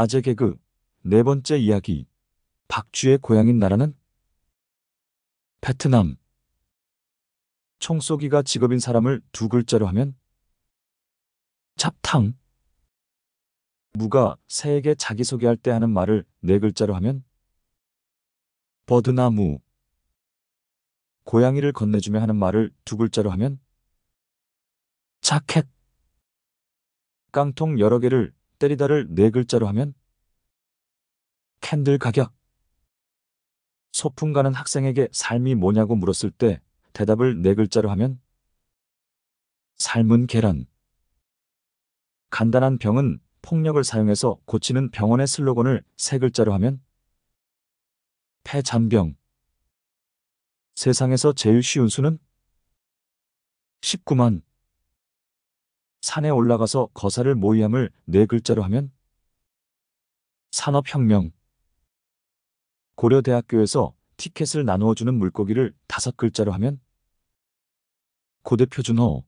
아재 개그 네 번째 이야기. 박쥐의 고향인 나라는? 베트남. 총 쏘기가 직업인 사람을 두 글자로 하면? 잡탕. 무가 새에게 자기소개할 때 하는 말을 네 글자로 하면? 버드나무. 고양이를 건네주며 하는 말을 두 글자로 하면? 자켓. 깡통 여러 개를 때리다를 네 글자로 하면 캔들 가격. 소풍 가는 학생에게 삶이 뭐냐고 물었을 때 대답을 네 글자로 하면 삶은 계란. 간단한 병은 폭력을 사용해서 고치는 병원의 슬로건을 세 글자로 하면 폐잔병. 세상에서 제일 쉬운 수는 19만 산에 올라가서 거사를 모의함을 네 글자로 하면 산업혁명. 고려대학교에서 티켓을 나누어 주는 물고기를 다섯 글자로 하면 고대표준호